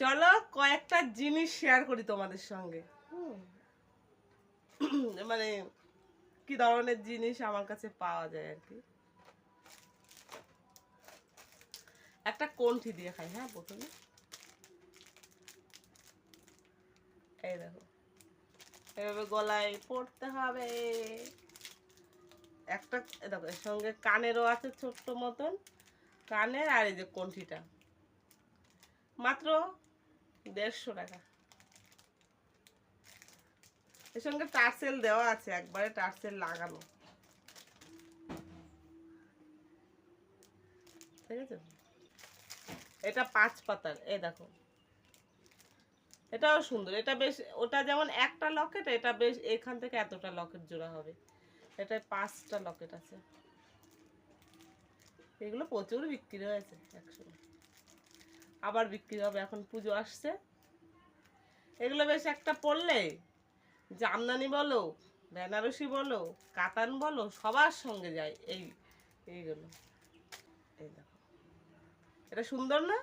চলো কয়েকটা জিনিস শেয়ার করি তোমাদের সঙ্গে। মানে কি ধরনের জিনিস আমার কাছে পাওয়া যায় আর কি। একটা কণ্ঠি দিয়ে খাই হ্যাঁ প্রথমে। এই দেখো। এভাবে গলায় পড়তে হবে। একটা দেখো এর সঙ্গে কানেরও আছে ছোট্ট মতন। কানের আর এই যে কণ্ঠিটা। মাত্র দেড়শো টাকা। এর সঙ্গে টার্সেল দেওয়া আছে, একবারে টার্সেল লাগানো। ঠিক আছে? এটা পাঁচ পাতার, এই দেখো। এটাও সুন্দর, এটা বেশ, ওটা যেমন একটা লকেট, এটা বেশ, এখান থেকে এতটা লকেট জোড়া হবে। এটায় পাঁচটা লকেট আছে। এগুলো প্রচুর বিক্রি হয়েছে একসময় আবার বিক্রি হবে, এখন পুজো আসছে। এগুলো বেশ একটা পড়লে জামদানি বলো, বেনারসি বলো, কাতান বলো, সবার সঙ্গে যায় এই, এইগুলো। এই দেখো। এটা সুন্দর না?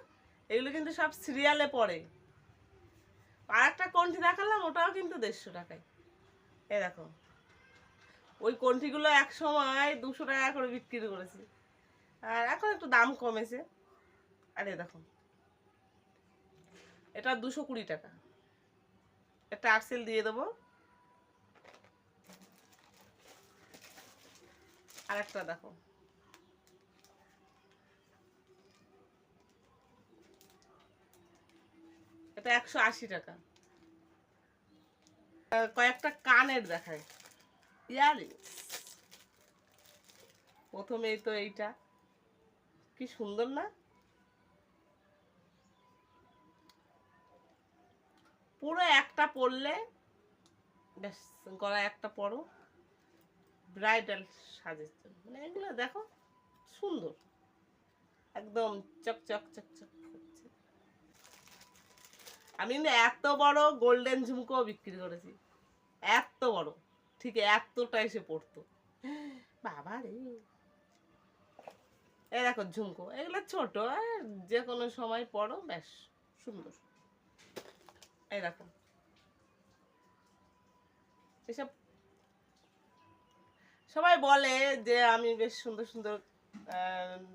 এগুলো কিন্তু সব সিরিয়ালে পড়ে। আর একটা কণ্ঠি দেখালাম, ওটাও কিন্তু দেড়শো টাকায়। এই দেখো। ওই কণ্ঠিগুলো এক সময় দুশো টাকা করে বিক্রি করেছি। আর এখন একটু দাম কমেছে। আরে দেখো। এটা দুশো কুড়ি টাকা। একটা আর্সেল দিয়ে দেবো। আর একটা দেখো। এটা একশো আশি টাকা। কয়েকটা কানের দেখায় ইয়ারিংস। প্রথমেই তো এইটা। কি সুন্দর না? পুরো একটা পরলে বেশ গলায় একটা পরো ব্রাইডাল সাজের জন্য। মানে এগুলো দেখো, সুন্দর। একদম চক চক চক চক করছে। আমি কিন্তু এত বড় গোল্ডেন ঝুমকো বিক্রি করেছি। এত বড়। ঠিক এতটা এসে পড়তো। বাবা রে। এই দেখো ঝুমকো। এগুলো ছোট যে কোনো সময় পড়ো বেশ সুন্দর। এই দেখো এসব সবাই বলে যে আমি বেশ সুন্দর সুন্দর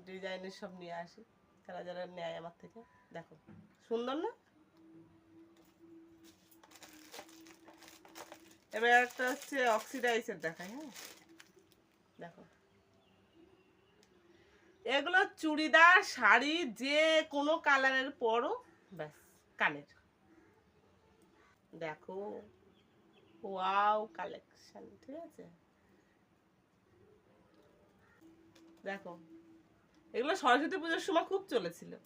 ডিজাইনের সব নিয়ে আসি। যারা যারা নেয় আমার থেকে। দেখো, সুন্দর না? এবার একটা হচ্ছে অক্সিডাইজের দেখাই হ্যাঁ? দেখো। এগুলো চুড়িদার, শাড়ি, যে কোনো কালারের পরও ব্যাস, কানের। দেখো। ওয়াও কালেকশন ঠিক আছে? দেখো, এগুলো সরস্বতী পুজোর সময় খুব চলেছিল।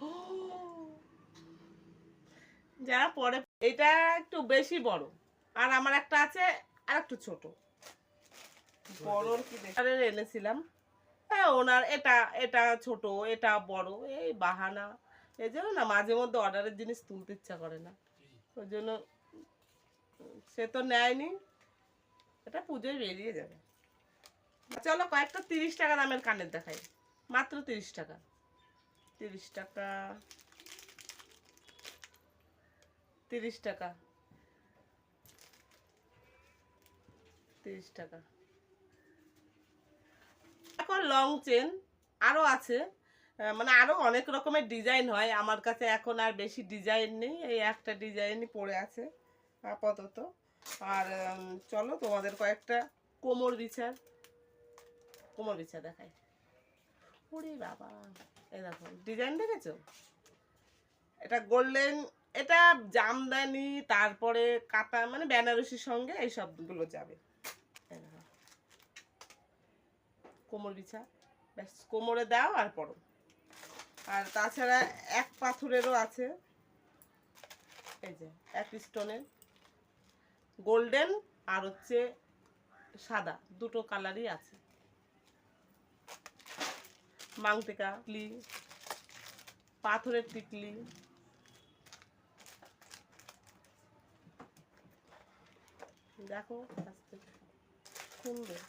যারা পরে, এটা একটু বেশি বড়, আর আমার একটা আছে, আর একটু ছোট। বড়র কি এনেছিলাম। হ্যাঁ ওনার, এটা এটা ছোট, এটা বড়, এই বাহানা। এই জন্য না, মাঝে মধ্যে অর্ডারের জিনিস তুলতে ইচ্ছা করে না। ওই জন্য সে তো নেয়নি। এটা পুজোয় বেরিয়ে যাবে। চলো কয়েকটা তিরিশ টাকা দামের কানের দেখাই। মাত্র তিরিশ টাকা। তিরিশ টাকা। তিরিশ টাকা। তিরিশ টাকা। এখন লং চেন আরও আছে। মানে আরও অনেক রকমের ডিজাইন হয়। আমার কাছে এখন আর বেশি ডিজাইন নেই। এই একটা ডিজাইনই পড়ে আছে আপাতত। আর চলো তোমাদের কয়েকটা কোমর বিছার। কোমর বিছা দেখাই। ওরে বাবা। এই দেখো ডিজাইন দেখেছ? এটা গোল্ডেন, এটা জামদানি, তারপরে কাতা মানে বেনারসির সঙ্গে এই সবগুলো যাবে। কোমর বিছা। ব্যাস, কোমরে দাও আর পরো। আর তাছাড়া এক পাথরেরও আছে। এই যে, এক স্টোনের গোল্ডেন আর হচ্ছে সাদা, দুটো কালারই আছে। মাংটিকা টিকলি পাথরের টিকলি দেখো সুন্দর।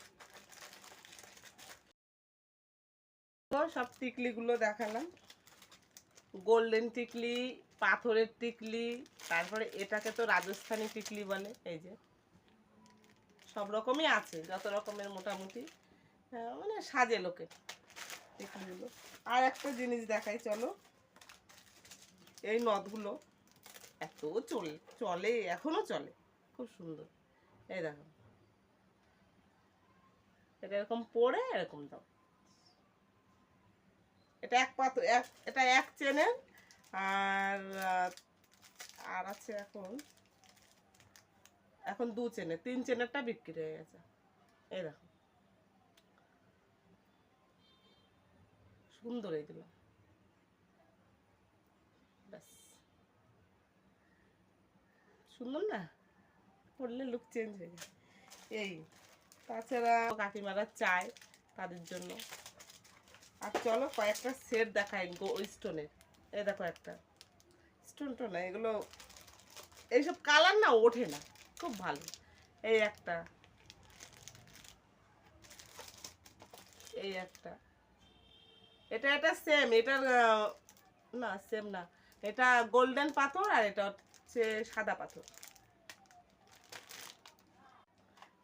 তো সব টিকলিগুলো দেখালাম। গোল্ডেন টিকলি পাথরের টিকলি তারপরে এটাকে তো রাজস্থানি টিকলি বলে এই যে। সব রকমই আছে যত রকমের মোটামুটি আহ, মানে সাজে লোকে টিকলিগুলো। আর একটা জিনিস দেখাই চলো। এই নদগুলো এত চলে চলে এখনও চলে খুব সুন্দর। এই দেখো। এটা এরকম পরে এরকম দাও। এটা এক পাত, এক, এটা এক চেনের আর আর আছে এখন এখন দু চেনের তিন চেনেরটা বিক্রি হয়ে গেছে। এই দেখো। সুন্দর এইগুলো। ব্যাস। সুন্দর না? পড়লে লুক চেঞ্জ হয়ে যায়। এই, তাছাড়া কাকিমারা চায় তাদের জন্য। আর চলো কয়েকটা সেট দেখাই গো স্টোনের এই দেখো একটা। স্টোন টো না, এগুলো এইসব কালার না ওঠে না, খুব ভালো। এই একটা। এই একটা। এটা এটা সেম এটার না সেম না। এটা গোল্ডেন পাথর আর এটা হচ্ছে সাদা পাথর।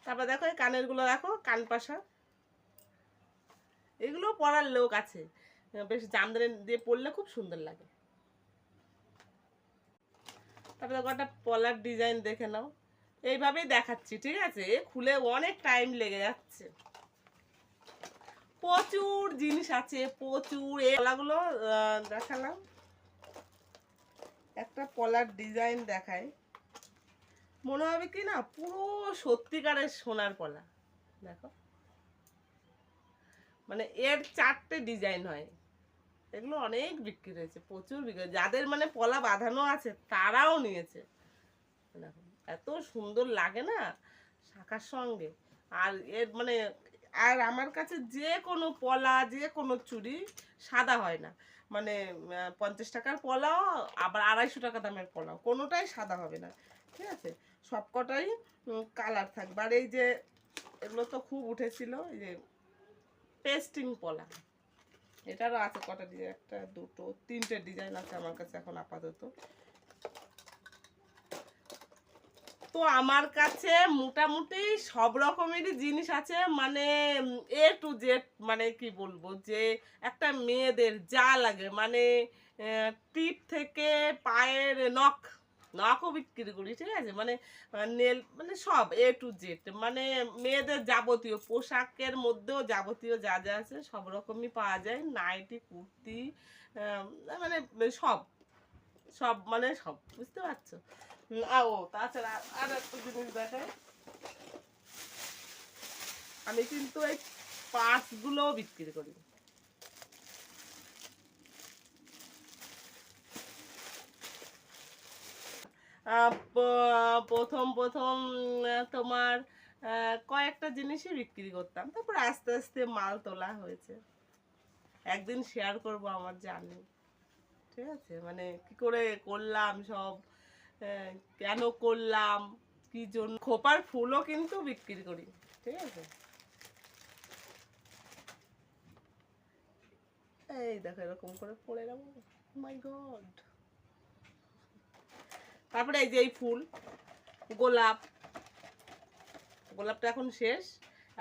তারপর দেখো এই কানেরগুলো দেখো, কান পাশা। এগুলো পরার লোক আছে। বেশ জামদানি দিয়ে পরলে খুব সুন্দর লাগে। তারপরে একটা পলার ডিজাইন দেখে নাও। এইভাবেই দেখাচ্ছি, ঠিক আছে? খুলে অনেক টাইম লেগে যাচ্ছে। প্রচুর জিনিস আছে, প্রচুর। এই পলাগুলো দেখালাম। একটা পলার ডিজাইন দেখায় মনে হবে কি না, পুরো সত্যিকারের সোনার পলা। দেখো। মানে এর চারটে ডিজাইন হয়। এগুলো অনেক বিক্রি হয়েছে, প্রচুর বিক্রি যাদের মানে পলা বাঁধানো আছে, তারাও নিয়েছে। দেখো, এত সুন্দর লাগে না শাখার সঙ্গে। আর এর মানে আর আমার কাছে যে কোনো পলা, যে কোনো চুড়ি সাদা হয় না। মানে পঞ্চাশ টাকার পলাও, আবার আড়াইশো টাকা দামের পলাও। কোনোটাই সাদা হবে না। ঠিক আছে? সবকটাই কালার থাকবে। আর এই যে, এগুলো তো খুব উঠেছিল, এই যে পেস্টিং পলা। এটারও আছে কটা ডিজাইন একটা দুটো তিনটে ডিজাইন আছে আমার কাছে এখন আপাতত। তো আমার কাছে মোটামুটি সব রকমেরই জিনিস আছে মানে এ টু জেড মানে কি বলব যে একটা মেয়েদের যা লাগে মানে টিপ থেকে পায়ের নখ নখও বিক্রি করি, ঠিক আছে? মানে নেল মানে সব এ টু জেড মানে মেয়েদের যাবতীয়, পোশাকের মধ্যেও যাবতীয় যা যা আছে সব রকমই পাওয়া যায়। নাইটি, কুর্তি মানে সব সব মানে সব, বুঝতে পারছ? ও, তাছাড়া আর একটা জিনিস দেখায় আমি কিন্তু এই পার্টসগুলোও বিক্রি করি। প্রথম প্রথম তোমার কয়েকটা জিনিসই বিক্রি করতাম। তারপর আস্তে আস্তে মাল তোলা হয়েছে। একদিন শেয়ার করব আমার জার্নি ঠিক আছে? মানে কি করে করলাম সব? কেন করলাম? কি জন্য? খোপার ফুলও কিন্তু বিক্রি করি। ঠিক আছে? এই দেখো এরকম করে পড়ে গেল। মাই গড তারপরে এই যে এই ফুল, গোলাপ। গোলাপটা এখন শেষ।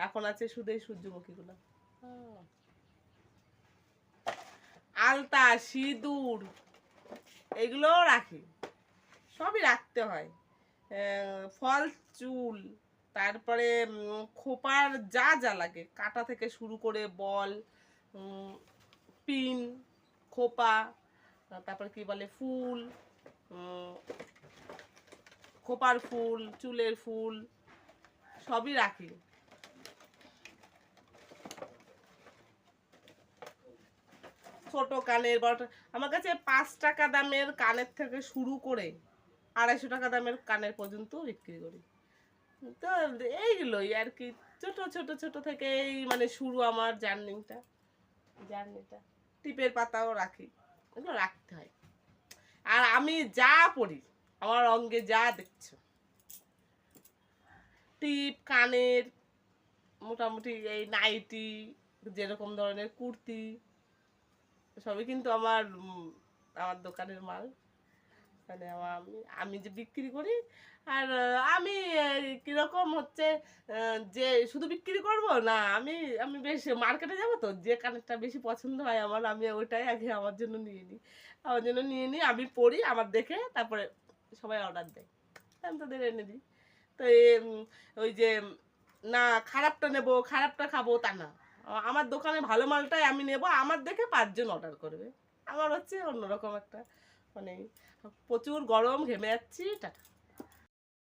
এখন আছে শুধু এই সূর্যমুখী গোলাপ। আলতা, সিঁদুর এগুলোও রাখি। সবই রাখতে হয়। ফল, চুল, তারপরে খোপার যা যা লাগে। কাটা থেকে শুরু করে বল পিন, খোপা তারপরে কি বলে ফুল খোপার ফুল, চুলের ফুল, সবই রাখি। ছোট কানের, বড় আমার কাছে পাঁচ টাকা দামের কানের থেকে শুরু করে আড়াইশো টাকা দামের কানের পর্যন্ত বিক্রি করি। তো এইগুলোই আর কি, ছোট ছোট ছোট থেকে এই মানে শুরু আমার জার্নিংটা, জার্নিটা। টিপের পাতাও রাখি। এগুলো রাখতে হয়। আর আমি যা পড়ি, আমার অঙ্গে যা দেখছ। টিপ, কানের, মোটামুটি এই নাইটি, যেরকম ধরনের কুর্তি, সবই কিন্তু আমার আমার দোকানের মাল। মানে আমি আমি যে বিক্রি করি, আর আমি কীরকম হচ্ছে যে শুধু বিক্রি করব? না, আমি আমি বেশ মার্কেটে যাব তো, যে কানেরটা বেশি পছন্দ হয় আমার, আমি ওইটাই আগে আমার জন্য নিয়ে নিই। আমার জন্য নিয়ে নিই, আমি পড়ি, আমার দেখে, তারপরে সবাই অর্ডার দেয়। আমি তাদের এনে দিই। তো ওই যে, না, খারাপটা নেব, খারাপটা খাব তা না। আমার দোকানে ভালো মালটাই আমি নেব, আমার দেখে পাঁচজন অর্ডার করবে। আমার হচ্ছে অন্যরকম একটা মানে প্রচুর গরম ঘেমে যাচ্ছি টাটা।